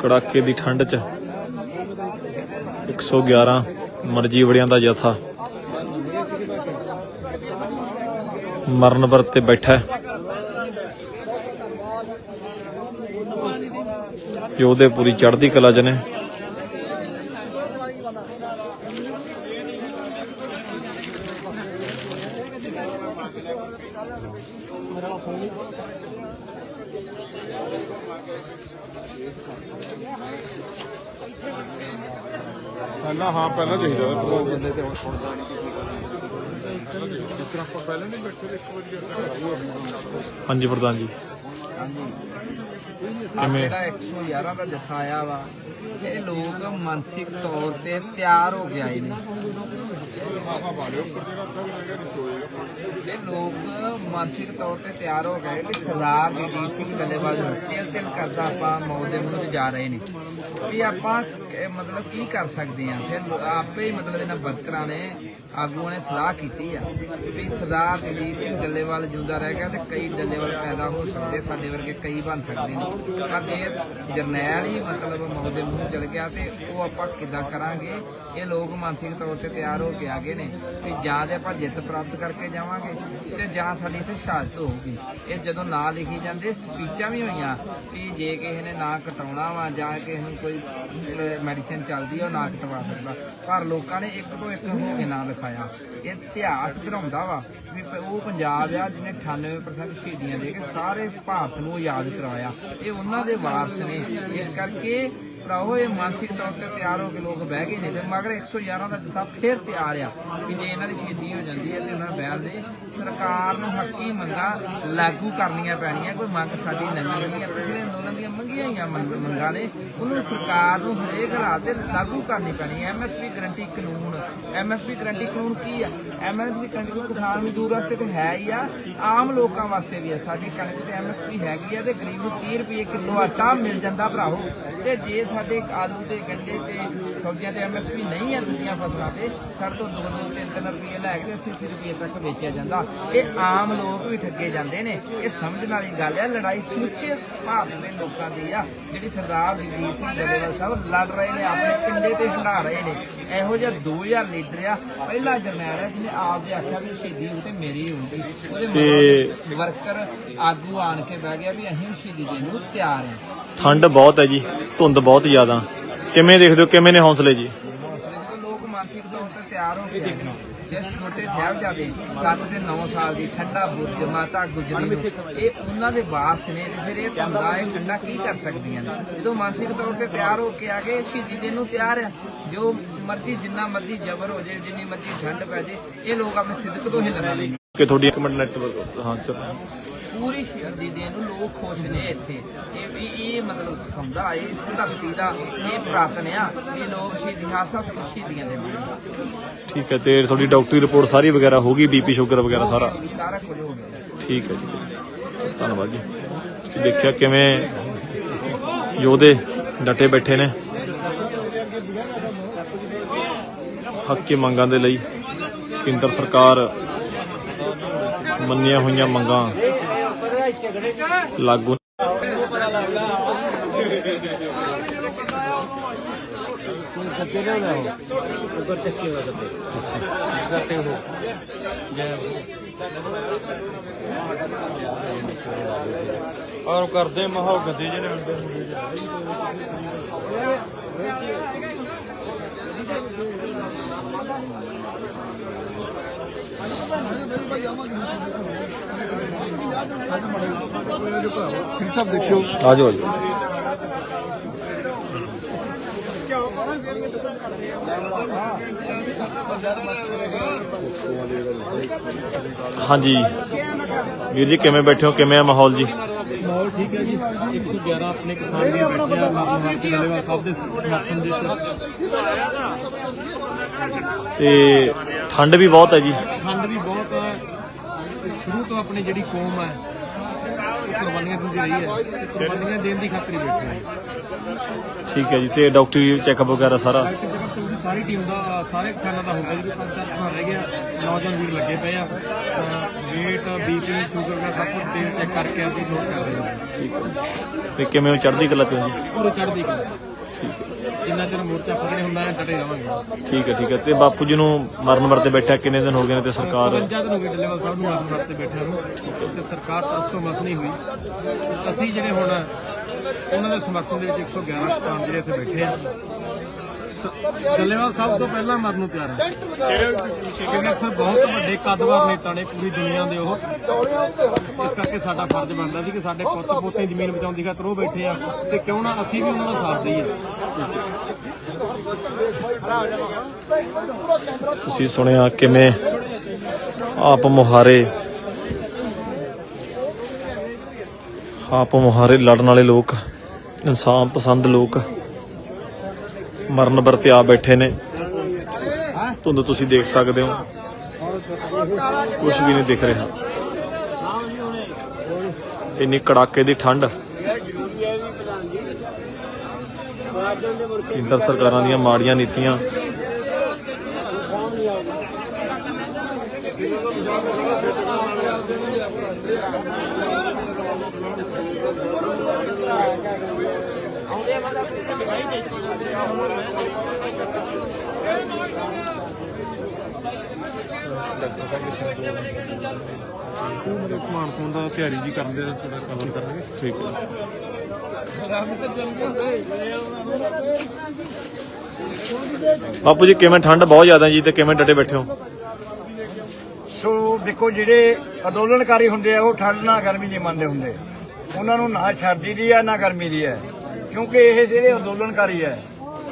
ਕੜਾਕੇ ਦੀ ਠੰਡ 'ਚ। 111 ਮਰਜ਼ੀ ਵੜਿਆਂ ਦਾ ਜਥਾ। ਮਰਨ ਵਰਤ ਤੇ ਬੈਠਾ ਯੋਧੇ ਪੂਰੀ ਚੜ੍ਹਦੀ ਕਲਾ 'ਚ ਨੇ। ਪਹਿਲਾਂ ਹਾਂ ਪਹਿਲਾਂ ਚਾਹੀਦਾ ਤਾਂ ਬੰਦੇ ਤੇ ਹੁਣ ਸੁਣਦਾ ਨਹੀਂ ਕਿ ਆਪਾਂ ਪਹਿਲਾਂ ਨਹੀਂ ਬੈਠੇ ਤੇ ਇੱਕ ਵਾਰੀ ਹਾਂਜੀ ਪ੍ਰਧਾਨ ਜੀ। ਹਾਂਜੀ। ਕਿਵੇਂ? ਜਿਹੜਾ 111 ਦਾ ਜਥਾ ਆਇਆ ਵਾ ਇਹ ਲੋਕ ਮਾਨਸਿਕ ਤੌਰ ਤੇ ਤਿਆਰ ਹੋ ਕੇ ਆਏ ਨੇ ਆਹਾ ਵਾਲੇ ਉੱਪਰ ਜਿਹੜਾ ਉੱਥੇ ਵੀ ਲੱਗਿਆ ਨਹੀਂ ਇਹ ਲੋਕ ਮਾਨਸਿਕ ਤੌਰ ਤੇ ਤਿਆਰ ਹੋ ਗਏ ਕਿ ਸਰਦਾਰ ਜਗਜੀਤ ਸਿੰਘ ਡੱਲੇਵਾਲ ਨੂੰ ਤਿਲ ਤਿਲ ਕਰਦਾ ਆਪਾਂ ਮੌਤ ਦੇ ਮੂੰਹ 'ਚ ਜਾ ਰਹੇ ਨੇ। ਵੀ ਆਪਾਂ ਇਹ ਮਤਲਬ ਕੀ ਕਰ ਸਕਦੇ ਆ ਫਿਰ ਆਪੇ ਹੀ ਮਤਲਬ ਇਹਨਾਂ ਵਰਕਰਾਂ ਨੇ ਆਗੂਆਂ ਨੇ ਸਲਾਹ ਕੀਤੀ ਆ ਵੀ ਸਰਦਾਰ ਜਗਜੀਤ ਸਿੰਘ ਡੱਲੇਵਾਲ ਜਿਉਂਦਾ ਰਹਿ ਗਿਆ ਤੇ ਕਈ ਡੱਲੇਵਾਲ ਪੈਦਾ ਹੋ ਸਕਦੇ, ਸਾਡੇ ਵਰਗੇ ਕਈ ਬਣ ਸਕਦੇ ਨੇ। ਪਰ ਜੇ ਜਰਨੈਲ ਹੀ ਮਤਲਬ ਮੌਤ ਦੇ ਮੂੰਹ ਚਲ ਗਿਆ ਤੇ ਉਹ ਆਪਾਂ ਕਿੱਦਾਂ ਕਰਾਂਗੇ? ਇਹ ਲੋਕ ਮਾਨਸਿਕ ਤੌਰ ਤੇ ਤਿਆਰ ਹੋ ਕੇ ਆ ਗਏ ਨੇ ਵੀ ਜਾਂ ਤੇ ਆਪਾਂ ਜਿੱਤ ਪ੍ਰਾਪਤ ਕਰਕੇ ਜਾਵਾਂਗੇ ਤੇ ਜਾਂ ਸਾਡੀ ਇੱਥੇ ਸ਼ਹਾਦਤ ਹੋਊਗੀ। ਇਹ ਜਦੋਂ ਨਾਂ ਲਿਖੀ ਜਾਂਦੇ, ਸਪੀਚਾਂ ਵੀ ਹੋਈਆਂ ਕਿ ਜੇ ਕਿਸੇ ਨੇ ਨਾਂ ਕਟਾਉਣਾ ਵਾ ਜਾਂ ਕਿਸੇ ਨੂੰ ਕੋਈ ਮੈਡੀਸਿਨ ਚੱਲਦੀ ਉਹ ਨਾਂ ਕਟਵਾ ਸਕਦਾ। ਪਰ ਲੋਕਾਂ ਨੇ ਇੱਕ ਤੋਂ ਇੱਕ ਹੋ ਕੇ ਨਾਂ ਲਿਖਾਇਆ। ਇਹ ਇਤਿਹਾਸ ਘਰਾਉਂਦਾ ਵਾ ਵੀ ਉਹ ਪੰਜਾਬ ਆ ਜਿਹਨੇ 98% ਸ਼ਹੀਦੀਆਂ ਦੇ ਕੇ ਸਾਰੇ ਭਾਰਤ ਨੂੰ ਆਜ਼ਾਦ ਕਰਵਾਇਆ। ਇਹ ਉਹਨਾਂ ਦੇ ਵਾਰਸ ਨੇ। ਇਸ ਕਰਕੇ ਭਰਾਓ ਇਹ ਮਾਨਸਿਕ ਤੌਰ ਤੇ ਤਿਆਰ ਹੋ ਕੇ ਲੋਕ ਬਹਿ ਗਏ ਨੇ ਤੇ ਮਗਰ 111 ਦਾ ਜਥਾ ਫੇਰ ਤਿਆਰ ਆ ਕਿ ਜੇ ਇਹਨਾਂ ਦੀ ਸ਼ਹੀਦੀ ਹੋ ਜਾਂਦੀ ਹੈ ਤੇ ਉਹਨਾਂ ਬਹਿਣ ਦੇ, ਸਰਕਾਰ ਨੂੰ ਹੱਕੀ ਮੰਗਾਂ ਲਾਗੂ ਕਰਨੀਆਂ ਪੈਣੀਆਂ, ਕੋਈ ਮੰਗ ਸਾਡੀ ਨਵੀਂ ਨਹੀਂ ਹੈ। ਪਿਛਲੇ ਅੰਦੋਲਨ ਦੀਆਂ ਮੰਗੀਆਂ ਹੋਈਆਂ ਮੰਗ- ਮੰਗਾਂ ਨੇ, ਉਹਨੂੰ ਸਰਕਾਰ ਨੂੰ ਹਰੇਕ ਹਾਲਾਤ ਤੇ ਲਾਗੂ ਕਰਨੀ ਪੈਣੀ ਹੈ। ਐਮਐਸਪੀ ਗਰੰਟੀ ਕਾਨੂੰਨ ਐਮਐਸਪੀ ਗਰੰਟੀ ਕਾਨੂੰਨ ਕੀ ਆ? ਐਮਐਸਪੀ ਗਰੰਟੀ ਕਾਨੂੰਨ ਕਿਸਾਨ ਮਜ਼ਦੂਰ ਵਾਸਤੇ ਤੇ ਹੈ ਹੀ ਆ, ਆਮ ਲੋਕਾਂ ਵਾਸਤੇ ਵੀ ਆ। ਸਾਡੀ ਕਣਕ ਤੇ ਐਮਐਸਪੀ ਹੈਗੀ ਆ ਤੇ ਗਰੀਬ ਨੂੰ 30 ਰੁਪਏ ਕਿਲੋ ਆਟਾ ਮਿਲ ਜਾਂਦਾ ਭਰਾਵੋ। ਤੇ ਜੇ ਸਾਡੇ ਆਲੂ ਤੇ ਗੰਡੇ ਤੇ ਸਬਜ਼ੀਆਂ ਤੇ ਐਮਐਸਪੀ ਨਹੀਂ ਆ ਦੂਜੀਆਂ ਫਸਲਾਂ ਤੇ ਸਾਡੇ ਤੋਂ 2 2 3 3 ਰੁਪਏ ਲੈ ਕੇ 80 ਰੁਪਏ ਤੱਕ ਵੇਚਿਆ ਜਾਂਦਾ। ਇਹ ਆਮ ਲੋਕ ਵੀ ਠੱਗੇ ਜਾਂਦੇ ਨੇ। ਇਹ ਸਮਝਣ ਵਾਲੀ ਗੱਲ ਆ ਲੜਾਈ ਸਮੁੱਚੇ ਭਾਰਤ ਦੇ ਲੋਕਾਂ ਦੀ ਆ। ਜਿਹੜੀ ਸਰਦਾਰ ਜਗਜੀਤ ਸਿੰਘ ਡੱਲੇਵਾਲ ਸਾਹਿਬ ਲੜ ਰਹੇ ਨੇ ਆਪਣੇ ਪਿੰਡੇ ਤੇ ਹੰਡਾ ਰਹੇ ਨੇ। ਇਹੋ ਜਿਹਾ 2000 ਲੀਡਰ ਆ ਪਹਿਲਾ ਜਰਨੈਲ ਹੈ ਜਿਹਨੇ ਆਪ ਦੇ ਆਖਿਆ ਵੀ ਸ਼ਹੀਦੀ ਹੋਊ ਤੇ ਮੇਰੀ ਹੋਊਗੀ ਉਹਦੇ ਵਰਕਰ ਆਗੂ ਆਣ ਕੇ ਬਹਿ ਗਿਆ ਵੀ ਅਸੀਂ ਸ਼ਹੀਦੀ ਦੇਣ ਨੂੰ ਤਿਆਰ ਹਾਂ ਠੰਡ ਬਹੁਤ ਹੈ ਜੀ ਧੁੰਦ ਬਹੁਤ ਜ਼ਿਆਦਾ। ਕਿਵੇਂ ਦੇਖਦੇ ਹੋ ਕਿਵੇਂ ਨੇ ਹੌਸਲੇ ਜੀ? ਲੋਕ ਮਾਨਸਿਕ ਤੌਰ ਤੇ ਤਿਆਰ ਹੋ ਕੇ ਦੇਖਣਾ ਜੇ ਛੋਟੇ ਸਾਹਿਬਜ਼ਾਦੇ 7 ਤੇ 9 ਸਾਲ ਦੀ ਠੰਡਾ ਬੁੱਧ ਮਾਤਾ ਗੁਜਰੀ ਨੂੰ ਇਹ ਉਹਨਾਂ ਦੇ ਵਾਰਸ ਨੇ ਤੇ ਫਿਰ ਇਹ ਧੰਦਾ ਇਹ ਠੰਡਾ ਕੀ ਕਰ ਸਕਦੀਆਂ ਨੇ? ਜਦੋਂ ਮਾਨਸਿਕ ਤੌਰ ਤੇ ਤਿਆਰ ਹੋ ਕੇ ਆ ਗਏ ਸ਼ਹੀਦੀ ਦੇਣ ਨੂੰ ਤਿਆਰ ਆ। ਜੋ ਮਰਜ਼ੀ ਜਿੰਨਾ ਮਰਜ਼ੀ ਜ਼ਬਰ ਹੋ ਜਾਏ ਜਿੰਨੀ ਮਰਜ਼ੀ ਠੰਡ ਪੈ ਜਾਏ ਇਹ ਲੋਕ ਆਪਣੇ ਸਿੱਧਕ ਤੋਂ ਹਿੱਲਣਾ ਨਹੀਂ ਕਿ ਤੁਹਾਡੀ ਇੱਕ ਮਿੰਟ ਨੈਟਵਰਕ ਹਾਂ ਚੱਲ। ਪੂਰੀ ਸ਼ਹੀਦੀ ਦੇਣ ਨੂੰ ਲੋਕ ਖੁਸ਼ ਨੇ ਇੱਥੇ। ਇਹ ਵੀ ਇਹ ਮਤਲਬ ਸਿਖਾਉਂਦਾ ਇਹ ਭਗਤੀ ਦਾ ਇਹ ਪ੍ਰਾਤਨ ਆ। ਇਹ ਲੋਕ ਸ਼ਹੀਦੀ ਹਾਸਾ ਸ਼ਹੀਦੀਆਂ ਨੇ। ਠੀਕ ਹੈ ਤੇ ਤੁਹਾਡੀ ਡਾਕਟਰੀ ਰਿਪੋਰਟ ਸਾਰੀ ਵਗੈਰਾ ਹੋ ਗਈ ਬੀਪੀ ਸ਼ੂਗਰ ਵਗੈਰਾ ਸਾਰਾ? ਸਾਰਾ ਕੁਝ ਹੋ ਗਿਆ। ਠੀਕ ਹੈ ਜੀ। ਧੰਨਵਾਦ ਜੀ। ਤੁਸੀਂ ਦੇਖਿਆ ਕਿਵੇਂ ਯੋਧੇ ਡਟੇ ਬੈਠੇ ਨੇ? ਹੱਕੀ ਮੰਗਾਂ ਦੇ ਲਈ ਕੇਂਦਰ ਸਰਕਾਰ ਮੰਨੀਆਂ ਹੋਈਆਂ ਮੰਗਾਂ। ਲਾਗੂ ਔਰ ਕਰਦੇ ਮਾਹੌਲ ਗੰਦੇ ਜਿਹੇ ਹੁੰਦੇ ਸਿੰਘ ਸਾਹਿਬ ਦੇਖਿਓ ਆ ਜਾਓ ਆ ਜਾਓ ਹਾਂਜੀ। ਵੀਰ ਜੀ ਕਿਵੇਂ ਬੈਠੇ ਹੋ? ਕਿਵੇਂ ਆ ਮਾਹੌਲ ਜੀ? ਮਾਹੌਲ ਠੀਕ ਹੈ ਜੀ। 111 ਆਪਣੇ ਕਿਸਾਨ ਵੀ ਬੈਠੇ ਆ ਸਾਹਿਬ ਦੇ ਸਮਰਥਨ ਦੇ ਤੇ ਠੰਡ ਵੀ ਬਹੁਤ ਹੈ ਜੀ। ਠੰਡ ਵੀ ਬਹੁਤ ਸ਼ੁਰੂ ਤੋਂ ਆਪਣੀ ਜਿਹੜੀ ਕੌਮ ਹੈ ਕੁਰਬਾਨੀਆਂ ਦਿੰਦੀ ਰਹੀ ਹੈ ਤੇ ਕੁਰਬਾਨੀਆਂ ਦੇਣ ਦੀ ਖਾਤਰ ਹੀ ਬੈਠੇ ਹੈ। ਠੀਕ ਹੈ ਜੀ ਤੇ ਡਾਕਟਰੀ ਚੈੱਕਅਪ ਵਗੈਰਾ ਸਾਰਾ? ਸਾਰੀ ਟੀਮ ਦਾ ਸਾਰੇ ਕਿਸਾਨਾਂ ਦਾ ਹੁੰਦਾ ਜੀ ਪੰਜ ਚਾਰ ਕਿਸਾਨ ਰਹਿ ਗਿਆ ਨੌਜਵਾਨ ਵੀਰ ਲੱਗੇ ਪਏ ਆ। ਤਾਂ weight ਬੀਪੀ ਸ਼ੂਗਰ ਦਾ ਸਭ ਕੁਝ ਤੇਲ ਚੈੱਕ ਕਰਕੇ ਅਸੀਂ ਨੋਟ ਕਰਦੇ ਹਾਂ ਠੀਕ ਹੈ। ਤੇ ਕਿਵੇਂ ਚੜ੍ਹਦੀ ਕਲਾ ਚ ਹੋ ਜੀ? ਪੂਰੇ ਚੜ੍ਹਦੀ ਕਲਾ ਜਿੰਨਾ ਚਿਰ ਮੋਰਚਾ ਫਕੜੇ ਹੁੰਦਾ ਹੈ ਡਟੇ ਰਵਾਂਗੇ। ਠੀਕ ਹੈ ਠੀਕ ਹੈ। ਤੇ ਬਾਪੂ ਜੀ ਨੂੰ ਮਰਨ ਵਰਤੇ ਬੈਠਾ ਕਿੰਨੇ ਦਿਨ ਹੋ ਗਏ ਨੇ ਤੇ ਸਰਕਾਰ 55 ਦਿਨ ਹੋ ਗਏ ਡੱਲੇਵਾਲ ਸਾਹਿਬ ਨੂੰ ਮਾਰਨ ਵਾਸਤੇ ਬੈਠਿਆਂ ਨੂੰ। ਤੇ ਸਰਕਾਰ ਤਾਂ ਉਸ ਤੋਂ ਮਸ ਨਹੀਂ ਹੋਈ। ਅਸੀਂ ਜਿਹੜੇ ਹੁਣ ਉਹਨਾਂ ਦੇ ਸਮਰਥਨ ਦੇ ਵਿੱਚ 111 ਕਿਸਾਨ ਜਿਹੜੇ ਇੱਥੇ ਬੈਠੇ ਆ। ਡੱਲੇਵਾਲ ਸਾਹਿਬ ਤੋਂ ਪਹਿਲਾਂ ਮਰਨ ਨੂੰ ਤਿਆਰ ਹੈ। ਕਿਉਂਕਿ ਅਕਸਰ ਬਹੁਤ ਵੱਡੇ ਕੱਦਵਾਰ ਨੇਤਾ ਨੇ ਪੂਰੀ ਦੁਨੀਆ ਦੇ ਉਹ। ਇਸ ਕਰਕੇ ਸਾਡਾ ਫਰਜ਼ ਬਣਦਾ ਸੀ ਕਿ ਸਾਡੇ ਪੁੱਤ ਪੋਤੇ ਜ਼ਮੀਨ ਬਚਾਉਣ ਦੀ ਖਾਤਰ ਉਹ ਬੈਠੇ ਆ ਤੇ ਕਿਉਂ ਨਾ ਅਸੀਂ ਵੀ ਉਹਨਾਂ ਦਾ ਸਾਥ ਦਈਏ। ਤੁਸੀਂ ਸੁਣਿਆ ਕਿਵੇਂ ਆਪ ਮੁਹਾਰੇ ਆਪ ਮੁਹਾਰੇ ਲੜਨ ਵਾਲੇ ਲੋਕ, ਇਨਸਾਨ ਪਸੰਦ ਲੋਕ ਮਰਨ ਵਰਤੇ ਆ ਬੈਠੇ ਨੇ। ਧੁੰਦ ਤੁਸੀਂ ਦੇਖ ਸਕਦੇ ਹੋ। ਕੁਝ ਵੀ ਨਹੀਂ ਦਿਖ ਰਿਹਾ। ਇੰਨੀ ਕੜਾਕੇ ਦੀ ਠੰਡ। ਕੇਂਦਰ ਸਰਕਾਰਾਂ ਦੀਆਂ ਮਾੜੀਆਂ ਨੀਤੀਆਂ ਉਹ ਮੇਰੇ ਸਮਾਨ ਫੋਨ ਦਾ ਤਿਆਰੀ ਜੀ ਕਰਨ ਦੇ ਥੋੜਾ ਕਵਰ ਕਰਨਗੇ ਠੀਕ ਹੈ ਬਾਪੂ ਜੀ, ਕਿਵੇਂ ਠੰਡ ਬਹੁਤ ਜ਼ਿਆਦਾ ਜੀ ਤੇ ਕਿਵੇਂ ਡਟੇ ਬੈਠੇ ਹੋ? ਸੋ ਦੇਖੋ, ਜਿਹੜੇ ਅੰਦੋਲਨਕਾਰੀ ਹੁੰਦੇ ਆ, ਉਹ ਠੰਡ ਨਾ ਗਰਮੀ ਨਹੀਂ ਮੰਨਦੇ ਹੁੰਦੇ। ਉਹਨਾਂ ਨੂੰ ਨਾ ਸਰਦੀ ਦੀ ਹੈ ਨਾ ਗਰਮੀ ਦੀ ਹੈ ਕਿਉਂਕਿ ਇਹ ਜਿਹੜੇ ਅੰਦੋਲਨਕਾਰੀ ਹੈ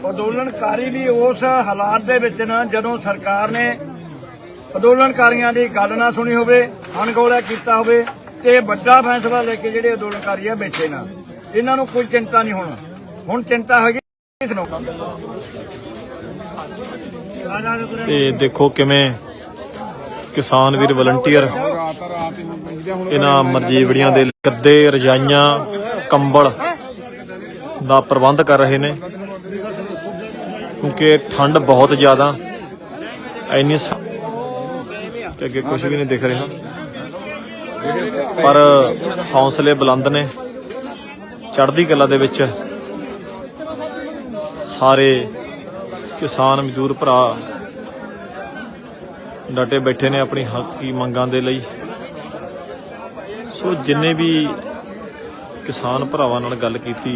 ਅੰਦੋਲਨਕਾਰੀ ਵੀ ਉਸ ਹਾਲਾਤ ਦੇ ਵਿੱਚ ਨਾ ਜਦੋਂ ਸਰਕਾਰ ਨੇ ਅੰਦੋਲਨਕਾਰੀਆਂ ਦੀ ਗੱਲ ਨਾ ਸੁਣੀ ਹੋਵੇ ਅਣਗੌਲਿਆ ਕੀਤਾ ਹੋਵੇ ਤੇ ਵੱਡਾ ਫੈਸਲਾ ਲੈ ਕੇ ਜਿਹੜੇ ਅੰਦੋਲਨਕਾਰੀ ਆ ਬੈਠੇ ਨਾ ਇਹਨਾਂ ਨੂੰ ਕੋਈ ਚਿੰਤਾ ਨਹੀਂ ਹੁਣ। ਹੁਣ ਚਿੰਤਾ ਹੈਗੀ ਇਸ ਨੂੰ। ਤੇ ਦੇਖੋ ਕਿਵੇਂ ਕਿਸਾਨ ਵੀਰ ਵਲੰਟੀਅਰ ਇਹਨਾਂ ਮਰਜੀਵੜੀਆਂ ਦੇ ਗੱਦੇ ਰਜਾਈਆਂ ਕੰਬਲ ਦਾ ਪ੍ਰਬੰਧ ਕਰ ਰਹੇ ਨੇ। ਕਿਉਂਕਿ ਠੰਡ ਬਹੁਤ ਜ਼ਿਆਦਾ। ਐਨੀ ਸ- ਅੱਗੇ ਕੁਝ ਵੀ ਨਹੀਂ ਦਿਖ ਰਿਹਾ। ਪਰ ਹੌਸਲੇ ਬੁਲੰਦ ਨੇ। ਚੜ੍ਹਦੀ ਕਲਾ ਦੇ ਵਿੱਚ ਸਾਰੇ ਕਿਸਾਨ, ਮਜ਼ਦੂਰ ਭਰਾ ਡਟੇ ਬੈਠੇ ਨੇ ਆਪਣੀ ਹੱਕੀ ਮੰਗਾਂ ਦੇ ਲਈ। ਸੋ ਜਿੰਨੇ ਵੀ ਕਿਸਾਨ ਭਰਾਵਾਂ ਨਾਲ ਗੱਲ ਕੀਤੀ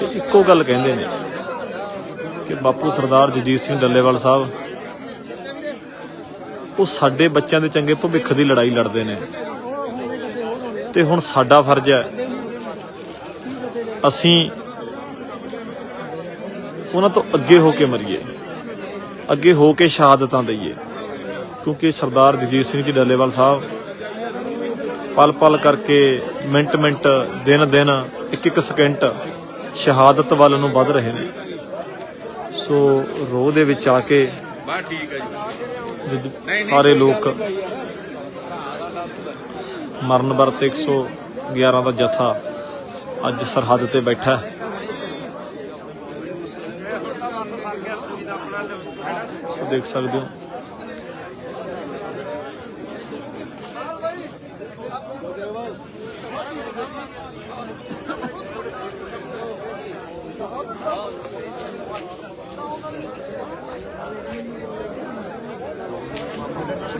ਤੇ ਇੱਕੋ ਗੱਲ ਕਹਿੰਦੇ ਨੇ ਕਿ ਬਾਪੂ ਸਰਦਾਰ ਜਗਜੀਤ ਸਿੰਘ ਡੱਲੇਵਾਲ ਸਾਹਿਬ, ਉਹ ਸਾਡੇ ਬੱਚਿਆਂ ਦੇ ਚੰਗੇ ਭਵਿੱਖ ਦੀ ਲੜਾਈ ਲੜਦੇ ਨੇ। ਤੇ ਹੁਣ ਸਾਡਾ ਫਰਜ਼ ਹੈ, ਅਸੀਂ ਉਹਨਾਂ ਤੋਂ ਅੱਗੇ ਹੋ ਕੇ ਮਰੀਏ, ਅੱਗੇ ਹੋ ਕੇ ਸ਼ਹਾਦਤਾਂ ਦਈਏ। ਕਿਉਂਕਿ ਸਰਦਾਰ ਜਗਜੀਤ ਸਿੰਘ ਜੀ ਡੱਲੇਵਾਲ ਸਾਹਿਬ ਪਲ ਪਲ ਕਰਕੇ ਮਿੰਟ ਮਿੰਟ ਦਿਨ ਦਿਨ ਇੱਕ ਇੱਕ ਸਕਿੰਟ ਸ਼ਹਾਦਤ ਵੱਲ ਨੂੰ ਵੱਧ ਰਹੇ ਨੇ। ਸੋ ਰੋਹ ਦੇ ਵਿੱਚ ਆ ਕੇ ਬਾ ਠੀਕ ਹੈ ਜੀ। ਸਾਰੇ ਲੋਕ ਮਰਨ ਵਰਤੇ 111 ਦਾ ਜਥਾ ਅੱਜ ਸਰਹੱਦ ਤੇ ਬੈਠਾ ਹੈ। ਸੋ ਦੇਖ ਸਕਦੇ ਹੋ।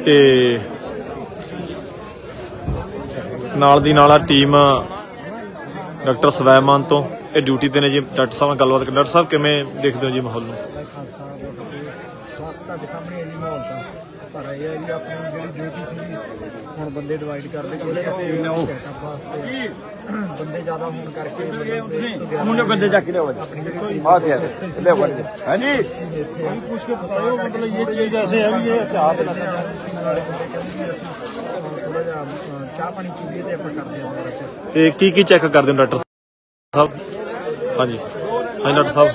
ਤੇ ਨਾਲ ਦੀ ਨਾਲ ਆ ਟੀਮ ਡਾਕਟਰ ਸਵੈਮਾਨ ਤੋਂ। ਇਹ ਡਿਊਟੀ ਤੇ ਨੇ ਜੀ। ਡਾਕਟਰ ਸਾਹਿਬ ਨਾਲ ਗੱਲਬਾਤ ਕਰ ਡਾਕਟਰ ਸਾਹਿਬ, ਕਿਵੇਂ ਦੇਖਦੇ ਹੋ ਜੀ ਮਾਹੌਲ ਨੂੰ? ਬਸ ਤੁਹਾਡੇ ਸਾਹਮਣੇ ਹੈ ਜੀ ਮਾਹੌਲ ਤਾਂ। ਪਰ ਇਹ ਹੈ ਜੀ ਆਪਣੀ ਜਿਹੜੀ ਡਿਊਟੀ ਸੀ ਹੁਣ ਬੰਦੇ ਡਿਵਾਈਡ ਕਰਦੇ ਕਿਹੜੇ ਕਿਤੇ ਸੈਟਅਪ ਵਾਸਤੇ ਬੰਦੇ ਜ਼ਿਆਦਾ ਹੋਣ ਕਰਕੇ ਮੁੰਡੇ ਬੰਦੇ ਜਾ ਕੇ ਲਿਆਓ ਜੀ ਆ ਗਿਆ ਲੈ ਬੰਦੇ ਹਾਂਜੀ। ਪੁੱਛ ਕੇ ਬਤਾਓ ਮਤਲਬ ਇਹ ਚੀਜ਼ ਐਸੇ ਹੈ ਵੀ ਇਹ ਚਾਹ ਥੋੜਾ ਜਿਹਾ ਅ, ਚਾਹ ਪਾਣੀ ਪੀਈਏ ਤੇ ਆਪਾਂ ਕਰਦੇ ਹਾਂ ਬੱਚੇ ਤੇ ਕੀ ਕੀ ਚੈੱਕ ਕਰਦੇ ਹੋ ਡਾਕਟਰ ਸਾਹਿਬ? ਹਾਂਜੀ। ਹਾਂਜੀ ਡਾਕਟਰ ਸਾਹਿਬ।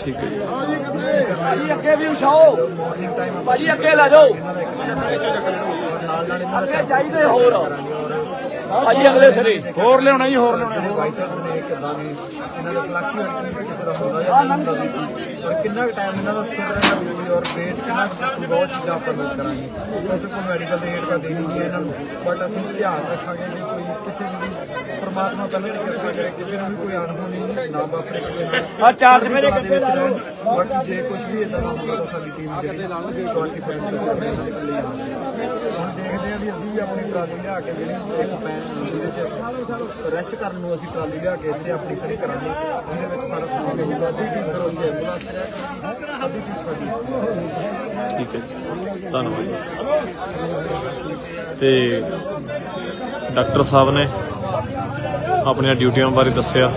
ਠੀਕ ਹੈ ਜੀ। ਭਾਜੀ ਅੱਗੇ ਵੀ ਉਛਾਓ। ਭਾਜੀ ਅੱਗੇ ਲੈ ਜਾਓ। ਅੱਗੇ ਚਾਹੀਦੇ ਹੋਰ। ਅਜੀ ਅਗਲੇ ਸਿਰੇ। ਹੋਰ ਲਿਆਉਣਾ ਜੀ ਹੋਰ ਲਿਆਉਣਾ। ਕਿੰਨਾ ਟਾਈਮ ਇਹਨਾਂ ਦਾ ਸਥਿਰ ਰਹਿੰਦਾ ਔਰ ਵੇਟ ਕਿੰਨਾ ਬਹੁਤ ਚੀਜ਼ਾਂ ਆਪਾਂ ਕਰਾਂਗੇ? ਕਿਉਂਕਿ ਕੋਈ ਮੈਡੀਕਲ ਦੇ ਏਡ ਦਾ ਦੇਣੀ ਨਹੀਂ ਹੈ ਇਹਨਾਂ ਨੂੰ। ਬਟ ਅਸੀਂ ਧਿਆਨ ਰੱਖਾਂਗੇ ਕਿ ਕੋਈ ਕਿਸੇ ਨੂੰ ਵੀ ਪ੍ਰਮਾਤਮਾ ਪਹਿਲਾਂ ਤੇ ਕਿਰਪਾ ਕਰੇ ਕਿਸੇ ਨੂੰ ਵੀ ਕੋਈ ਅਣਹੋਣੀ ਨਾ ਵਾਪਰੇ ਕਿਸੇ ਨਾਲ ਆ ਚਾਰ ਮੇਰੇ ਦੇ ਵਿੱਚ ਰਹਿਣ। ਬਾਕੀ ਜੇ ਕੁਝ ਵੀ ਇਦਾਂ ਦਾ ਹੁੰਦਾ ਤਾਂ ਸਾਡੀ ਟੀਮ ਜਿਹੜੀ 24 ਤੁਸੀਂ ਆਪਣੇ ਨਾਲ ਚੱਲੀ ਜਾਂਦੀ ਹੁਣ ਦੇਖਦੇ ਆ ਵੀ ਆਪਣੀ ਟਰਾਲੀ ਲਿਆ ਕੇ ਜਿਹੜੀ ਇੱਕ ਪੈਨ ਦੇ ਵਿੱਚ ਰੈਸਟ ਕਰਨ ਨੂੰ ਅਸੀਂ ਟਰਾਲੀ ਲਿਆ ਕੇ ਇੱਥੇ ਆਪਣੀ ਖੜੀ ਕਰਾਂਗੇ। ਜਿਹਦੇ ਵਿੱਚ ਸਾਰਾ ਸਮਾਨ ਹੋਊਗਾ ਅੱਧੀ ਟੀਮ ਫਿਰ ਉਹਦੀ ਐਂਬੂਲੈਂਸ ਚ ਰਹਿ ਟੀਮ ਸਾਡੀ। ਠੀਕ ਹੈ ਧੰਨਵਾਦ ਜੀ। ਤੇ ਡਾਕਟਰ ਸਾਹਿਬ ਨੇ ਆਪਣੀਆਂ ਡਿਊਟੀਆਂ ਬਾਰੇ ਦੱਸਿਆ।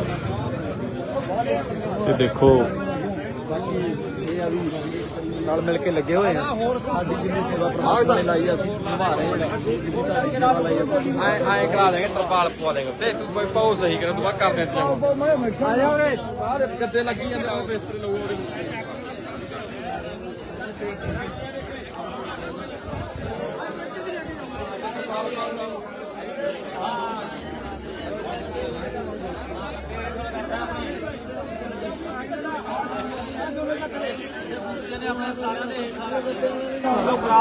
ਤੇ ਦੇਖੋ ਨਾਲ ਮਿਲ ਕੇ ਲੱਗੇ ਹੋਏ ਆ। ਸਾਡੀ ਜਿੰਨੀ ਸੇਵਾ ਪ੍ਰਮਾਤਮਾ ਨੇ ਲਾਈ ਆ, ਅਸੀਂ ਨਿਭਾ ਰਹੇ ਹਾਂ ਜਿੰਨੀ ਤੁਹਾਡੀ ਸੇਵਾ ਲਾਈ ਆ। ਤੁਸੀਂ ਐ ਐ ਕਰਾ ਦੇਗੇ ਤਰਪਾਲ ਪਵਾ ਦੇਗੇ। ਤੇ ਤੂੰ ਕੋਈ ਪਾਉ ਸਹੀ ਕਰਨ ਤੋਂ ਬਾਅਦ ਕਰ ਦੇ ਤੂੰ ਆਇਆ ਓਰੇ ਗੱਦੇ ਲੱਗੀ ਜਾਂਦੇ ਉਹ ਬਿਸਤਰੇ ਲਊ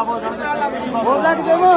ਬੋਲਣ ਦੇਵੋ।